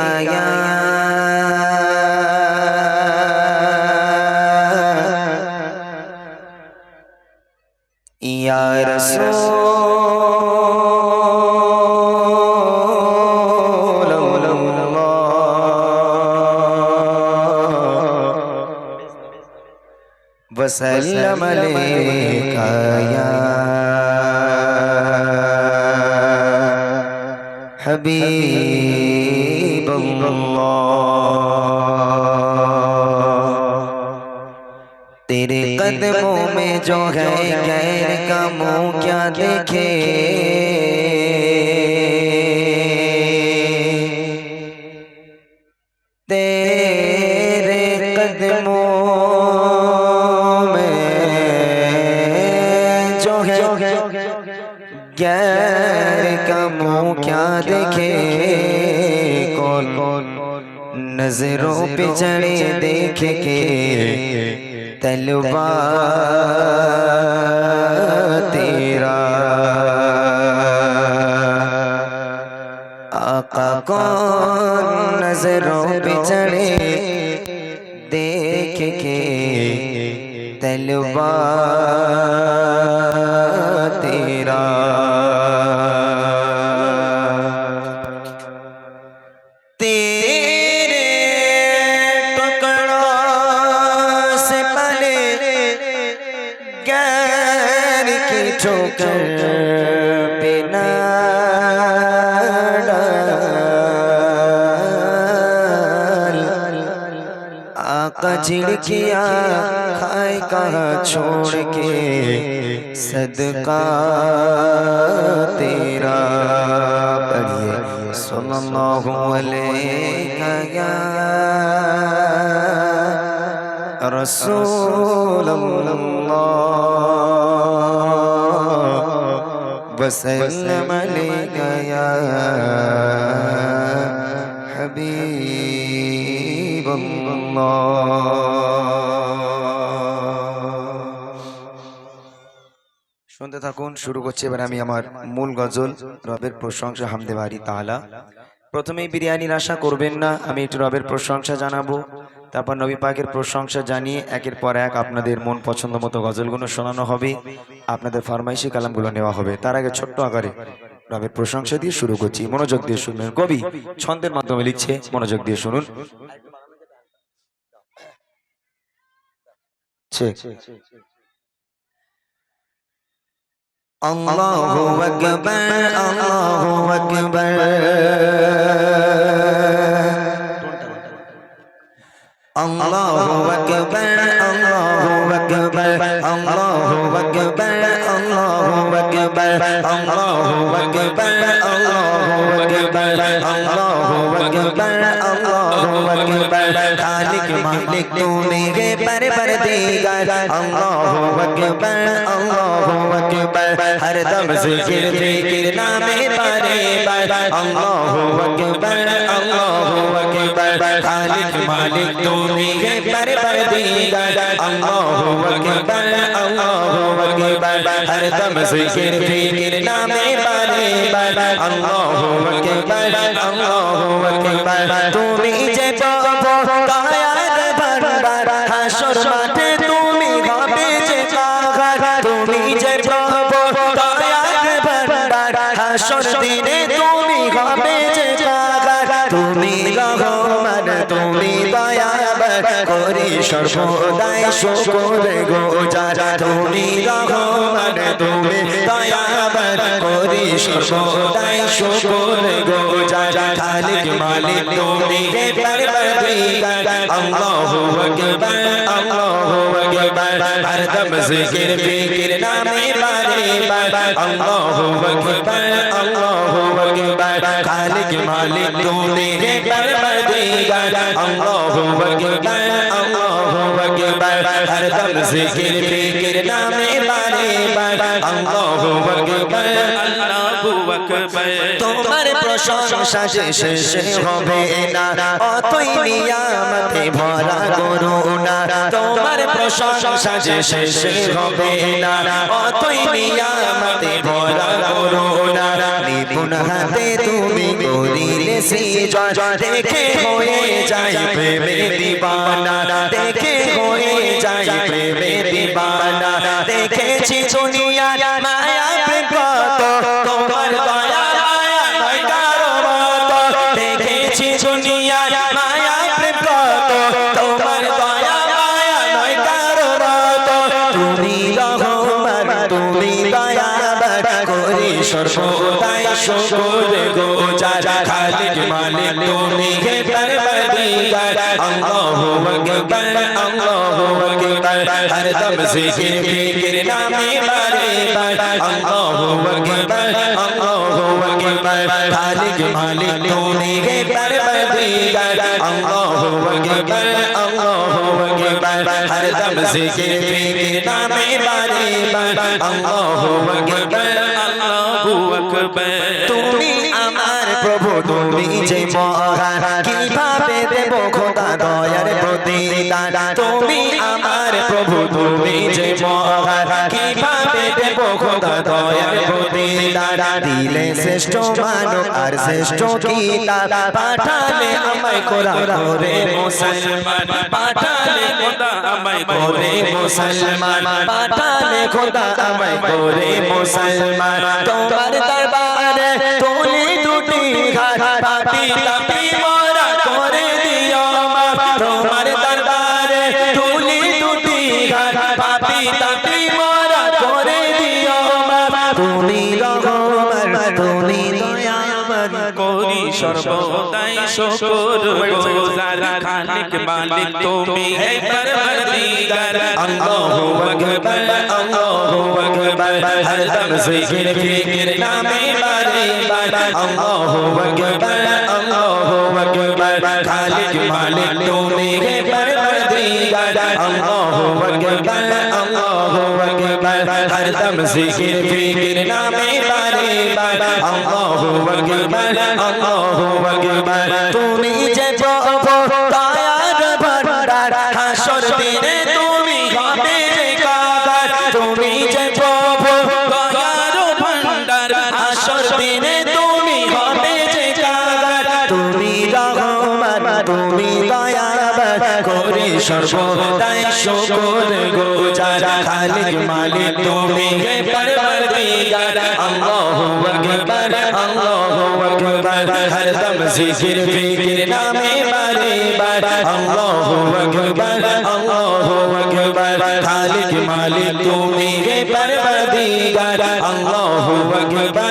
آیا یا رسول اللہ وسلم علیہ یا قدموں میں جو ہے غیر کا منہ کیا دیکھے؟ تیرے قدموں میں جو ہے غیر کا منہ کیا دیکھے؟ نظروں پہ چڑے دیکھ کے طلبا تیرا۔ آقا کون نظروں بچڑے دیکھ کے طلبا جھڑکیاں کھائے کہاں چھوڑ کے؟ صدقہ تیرا۔ پڑھئے صلی اللہ علیہ یا رسول اللہ۔ وسلم علیہ یا حبیب اللہ۔ শুনতে থাকুন, শুরু করছি এবার আমি আমার মূল গজল, রবের প্রশংসা হামদে বাড়ি তাহলা প্রথমেই বিরিয়ানির আশা করবেন না, আমি একটু রবের প্রশংসা জানাব। তারপর নবী পাকের প্রশংসা জানিয়ে একের পর এক আপনাদের মন পছন্দ মতো গজলগুলো শোনানো হবে, আপনাদের ফরমাইশি কালামগুলো নেওয়া হবে। তার আগে ছোট্ট আকারে রবের প্রশংসা দিয়ে শুরু করছি। মনোযোগ দিয়ে শুনবেন। কবি ছন্দের মাধ্যমে লিখছে, মনোযোগ দিয়ে শুনুন। ঠিক আল্লাহু আকবার আল্লাহু আকবার। আল্লাহু আকবার আল্লাহু আকবার আল্লাহু আকবার আল্লাহু আকবার আল্লাহু আকবার আল্লাহু আকবার আল্লাহু আকবার। अकबर खालिक मालिक तू मेरे पर पर देगर अल्लाह अकबर अल्लाह अकबर हर दम जिक्र जिक्र नामे बारे बार अल्लाह अकबर अल्लाह अकबर खालिक मालिक তুমি হে পরবরদিগার আল্লাহু আকবার আল্লাহু আকবার হর দম জিকির ফিকির নামে বারে বার আল্লাহু আকবার আল্লাহু আকবার তুমি যে পাবো কায়াত বারবার হাশর সর্বদাই শুকর গোজার তুমি রহমান, তুমি দয়াবার করি। সর্বদাই শুকর গোজার খালিক মালিক, তুমি হে পরবর্তীগার আল্লাহু আকবার আল্লাহু আকবার। হর দম জিকির, ফিকির নামে বারে বার। আল্লাহু আকবার আল্লাহু আকবার। খালিক মালিক, তুমি হে পরবর্তীগার আল্লাহু আকবার হর দম জিকির ফিকির নামে বারে বার, আল্লাহু আকবার আল্লাহু আকবার। তোমার প্রশংসা শেষ হবে না, অতই নিয়ামতে ভরা করুণা তোমার প্রশংসা শেষ হবে না, অতই নিয়ামতে ভরা করুণা নিপুণ হাতে তুমি করিলে সৃজন, দেখে হয়ে যায় প্রেমে দিবানা। দেখেছি দুনিয়ার খালিক মালিক তুমি হে পরবদিগার আল্লাহু আকবার আল্লাহু আকবার হর দম জিকির ফিকির নামে বারে বার আল্লাহু আকবার আল্লাহু আকবার খালিক মালিক তুমি হে পরবদিগার আল্লাহু আকবার আল্লাহু আকবার হর দম জিকির ফিকির নামে বারে বার আল্লাহু আকবার আল্লাহু আকবার তুমি প্রভু, তুমি যে মহান, কীভাবে দেব খোদা দয়ার প্রতিদান? তুমি আমার প্রভু, তুমি যে মহান, কীভাবে দেব খোদা দয়ার প্রতিদান? দিলে শ্রেষ্ঠ মানব আর শ্রেষ্ঠ কিতাব পাঠালে আমায় কোরআন করে মুসলমান, পাঠালে খোদা আমায় করে মুসলমান, পাঠালে খোদা আমায় করে মুসলমান। তোমার দরবারে পাপি সর্বদাই শুকর গোজার খালিক মালিক তুমি হে পরবদিগার আল্লাহু আকবার আল্লাহু আকবার, হর দম জিকির, ফিকির নামে বারে বার। আল্লাহু আকবার আল্লাহু আকবার, খালিক মালিক তুমি হে পরবদিগার আল্লাহু আকবার, আল্লাহু তুমি সর্বদাই শুকর গোজার। খালিক মালিক, তুমি হে পরবর্তীগার আল্লাহু আকবার আল্লাহু আকবার। হর দম জিকির ফিকির নামে বারে আল্লাহু আকবার আল্লাহু আকবার। খালিক মালিক, তুমি হে পরবর্তীগার আল্লাহু আকবার।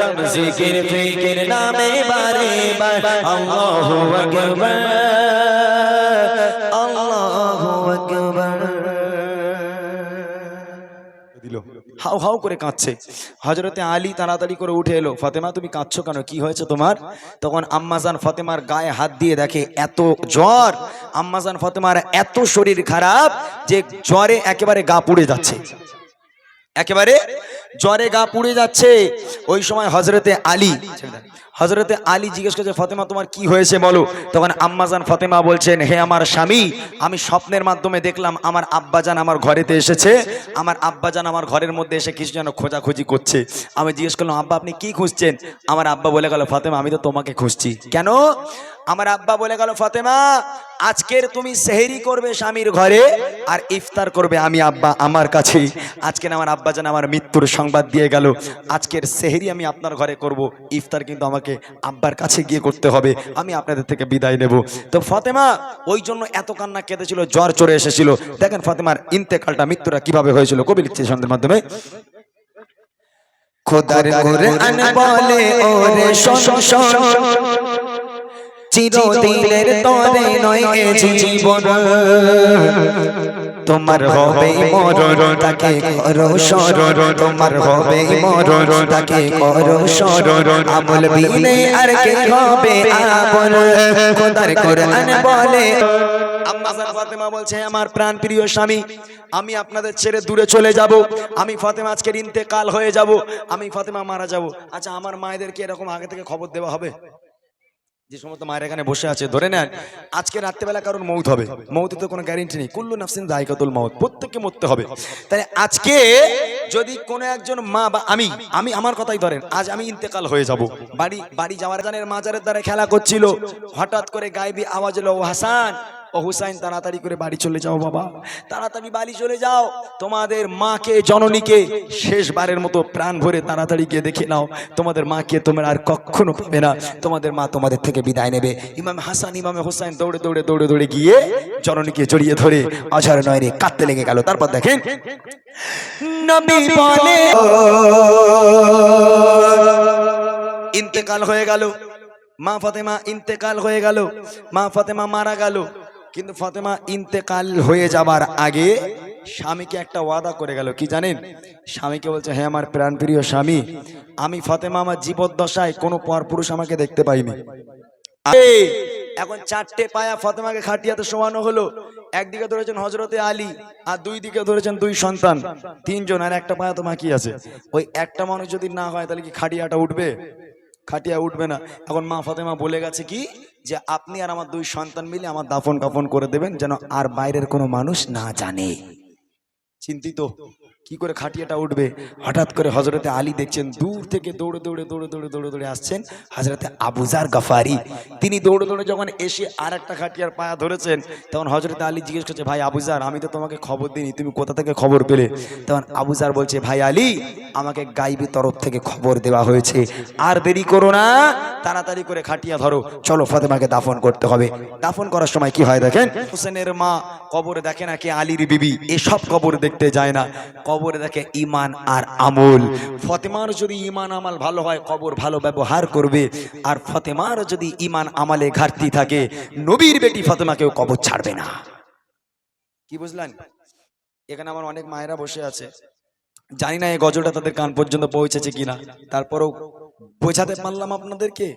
দম জিকির ফিকির নামে বারে বার আল্লাহু আকবার। আল্লাহু আকবার। দিল। হাউ হাউ করে কাঁদছে। হজরতে আলী তাড়াতাড়ি করে উঠে এলো। ফাতেমা তুমি কাঁদছো কেন? কি হয়েছে তোমার? তখন আম্মাজান ফাতেমার গায়ে হাত দিয়ে দেখে এত জ্বর। আম্মাজান ফাতেমার এত শরীর খারাপ যে জ্বরে একেবারে গা পুড়ে যাচ্ছে। একেবারে জ্বরে গা পুড়ে যাচ্ছে। ওই সময় হজরতে আলী হজরতে আলী জিজ্ঞেস করছে, ফতেমা, তোমার কি হয়েছে বলো? তখন আম্মাজান ফতেমা বলছেন, হে আমার স্বামী, আমি স্বপ্নের মাধ্যমে দেখলাম আমার আব্বাজান আমার ঘরেতে এসেছে। আমার আব্বাজান আমার ঘরের মধ্যে এসে কিছু যেন খোঁজাখুঁজি করছে। আমি জিজ্ঞেস করলাম, আব্বা, আপনি কি খুঁজছেন? আমার আব্বা বলে গেল, ফতেমা, আমি তো তোমাকে খুঁজছি। কেন? আমার আব্বা বলে গেল, ফতেমা, আজকের তুমি সেহেরি করবে স্বামীর ঘরে আর ইফতার করবে আমি আব্বা আমার কাছে। আজকে আমার আব্বা যেন আমার মৃত্যুর সংবাদ দিয়ে গেল। আজকের সেহেরি আমি আপনার ঘরে করব। ইফতার কিন্তু আমাকে আব্বার কাছে গিয়ে করতে হবে আমি আপনাদের থেকে বিদায় নেব তো ফতেমা ওই জন্য এত কান্না কেঁদেছিল জ্বর চড়ে এসেছিল দেখেন ফতেমার ইন্তেকালটা মৃত্যুটা কীভাবে হয়েছিল কবি লিখছে সন্ধ্যের মাধ্যমে খোদার কোরআন বলে ওরে শোন শোন চিরদিনের তরে নয় জীবন তোমার হবে মরণ তাকে করো সরণ তোমার হবে মরণ তাকে করো সরণ আমল বিনে আর কে হবে আপন? খোদার কোরআন বলে আম্মাজান ফাতেমা বলছে আমার প্রাণ প্রিয় স্বামী আমি আপনাদের ছেড়ে দূরে চলে যাব। আমি ফাতেমা আজকের ইন্তেকাল হয়ে যাব। আমি ফাতেমা মারা যাব। আচ্ছা আমার মায়েদেরকে এরকম আগে থেকে খবর দেওয়া হবে? যে সমস্ত মায়ের এখানে বসে আছে, ধরে নেন, আজকে রাত্রেবেলা কারণ মৌত হবে। মৌতে তো কোনো গ্যারেন্টি নেই। কুল্লু নাফসিন দায়িকাতুল মৌত প্রত্যেককে মরতে হবে। তাই আজকে যদি কোনো একজন মা বা আমি আমি আমার কথাই ধরেন, আজ আমি ইন্তেকাল হয়ে যাব। বাড়ি বাড়ি যাওয়ার জানের মাজারের দ্বারা খেলা করছিল। হঠাৎ করে গাইবি আওয়াজ এলো, "ও হাসান ও হুসাইন, তাড়াতাড়ি করে বাড়ি চলে যাও বাবা। তাড়াতাড়ি বাড়ি চলে যাও। তোমাদের মাকে, জননীকে শেষবারের মতো প্রাণ ভরে তাড়াতাড়ি গিয়ে দেখে নাও। তোমাদের মাকে তোমরা আর কখনো পাবে না। তোমাদের মা তোমাদের থেকে বিদায় নেবে। ইমাম হাসান, ইমামে হোসাইন দৌড়ে দৌড়ে দৌড়ে দৌড়ে গিয়ে জননীকে জড়িয়ে ধরে অঝার নয়রে কাঁদতে লেগে গেল। তারপর দেখেন, নবী বলে, ইন্তেকাল হয়ে গেল। মা ফাতেমা ইন্তেকাল হয়ে গেল। মা ফাতেমা মারা গেল। কিন্তু ফাতেমা ইন্তেকাল হয়ে যাবার আগে স্বামীকে একটা ওয়াদা করে গেল, কি জানেন? স্বামীকে বলছে হ্যাঁ আমার প্রাণপ্রিয় স্বামী, আমি ফাতেমা আমার জীবদ্দশায় কোনো পরপুরুষ আমাকে দেখতে পাইনি। এখন চারটে পায়া ফাতেমাকে খাটিয়াতে শোয়ানো হলো। একদিকে ধরেছেন হজরতে আলী, আর দুই দিকে ধরেছেন দুই সন্তান, তিনজন, আর একটা পায়া তো বাকি আছে। ওই একটা মানুষ যদি না হয়, তাহলে কি খাটিয়াটা উঠবে? খাটিয়া উঠবে না। এখন মা ফাতেমা বলে গেছে কি? যে আপনি আর আমার দুই সন্তান মিলে আমার দাফন কাফন করে দেবেন যেন আর বাইরের কোনো মানুষ না জানে। চিন্তিত। কি করে খাটিয়াটা উঠবে? হঠাৎ করে হজরতে আলী দেখছেন, দূর থেকে দৌড়ে দৌড়ে দৌড়ে দৌড়ে দৌড়ে দৌড়ে আসছেন হজরতে আবুজার গাফারি। তিনি দৌড়ে দৌড়ে যখন এসে আর একটা খাটিয়ার পায়া ধরেছেন, তখন হজরতে আলী জিজ্ঞেস করছে, ভাই আবুজার আমি তো তোমাকে খবর দিইনি, তুমি কোথা থেকে খবর পেলে? তখন আবুজার বলছে, ভাই আলী, আমাকে গাইবি তরফ থেকে খবর দেওয়া হয়েছে। আর দেরি করো না, তাড়াতাড়ি করে খাটিয়া ধরো। চলো ফাতেমাকে দাফন করতে হবে। দাফন করার সময় কি হয় দেখেন, হোসেনের মা কবরে দেখে না কে আলীর বিবি? এসব কবর দেখতে যায় না। কবরে দেখে ইমান আর আমল। ফতেমার যদি ইমান আমাল ভালো হয়, কবর ভালো ব্যবহার করবে। আর ফতেমার যদি ইমান আমালে ঘাটতি থাকে, নবীর বেটি ফতেমাকেও কবর ছাড়বে না। কি বুঝলেন? এখানে আমার অনেক মায়েরা বসে আছে। জানি না এই গজলটা তাদের কান পর্যন্ত পৌঁছেছে কিনা। তারপরেও বোঝাতে পারলাম আপনাদেরকে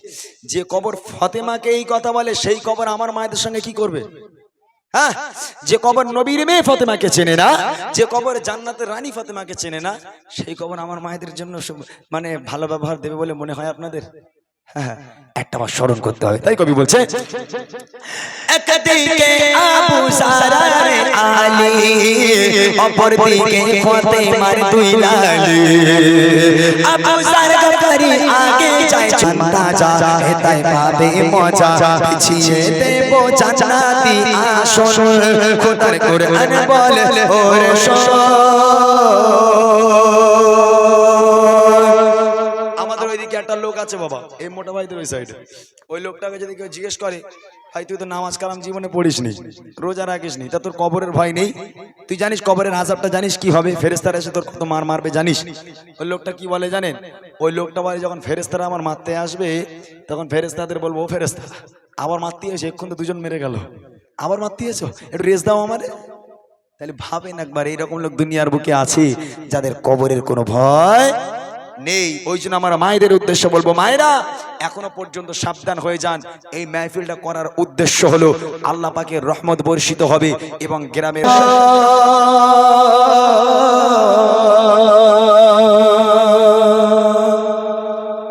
যে কবর ফতেমাকে এই কথা বলে, সেই কবর আমার মায়েদের সঙ্গে কি করবে? হ্যাঁ? যে কবর নবীর মেয়ে ফতেমাকে চেনে না, যে কবর জান্নাতের রানী ফতেমাকে চেনে না, সেই কবর আমার মায়েদের জন্য মানে ভালো ব্যবহার দেবে বলে মনে হয় আপনাদের? একটা বার স্মরণ করতে হবে। তাই কবি বলছে একদিকে আবু সারার আলী অপর দিকে ফতেমার দুই লালি। আবু সারার করি আগে যায় চিন্তা যা এটাই পাবে মজা। পিছিয়ে দেব জান্নাতি আসন। খোদার কোরআন বলে ওরে আমাদের আছে বাবা। এই মোটা ভাইদের ওই সাইডে ওই লোকটাকে যদি কেউ জিজ্ঞেস করে, ভাই, তুই তো নামাজ কালাম জীবনে পড়িস নি রোজা রাখিস নি তা তোর কবরের ভয় নেই? তুই জানিস কবরের আজাবটা জানিস কি হবে ফেরেস্তারা এসে তোর কত মার মারবে জানিস? ওই লোকটা কি বলে জানেন? ওই লোকটা বলে, যখন ফেরেস্তারা আমার মারতে আসবে, তখন ফেরেস্তাদের বলব, ও ফেরেস্তা আবার মারতে এসে এক্ষণ তো দুজন মেরে গেল। আবার মারতে এসো, একটু রেস দাও আমারে তাহলে ভাবেন একবার, এইরকম লোক দুনিয়ার বুকে আছে যাদের কবরের কোনো ভয় নেই। ওই জন্য আমার মায়েদের উদ্দেশ্যে বলব, মায়েরা, এখনও পর্যন্ত সাবধান হয়ে যান। এই মাহফিলটা করার উদ্দেশ্য হলো আল্লাহ পাকের রহমত বর্ষিত হবে এবং গ্রামের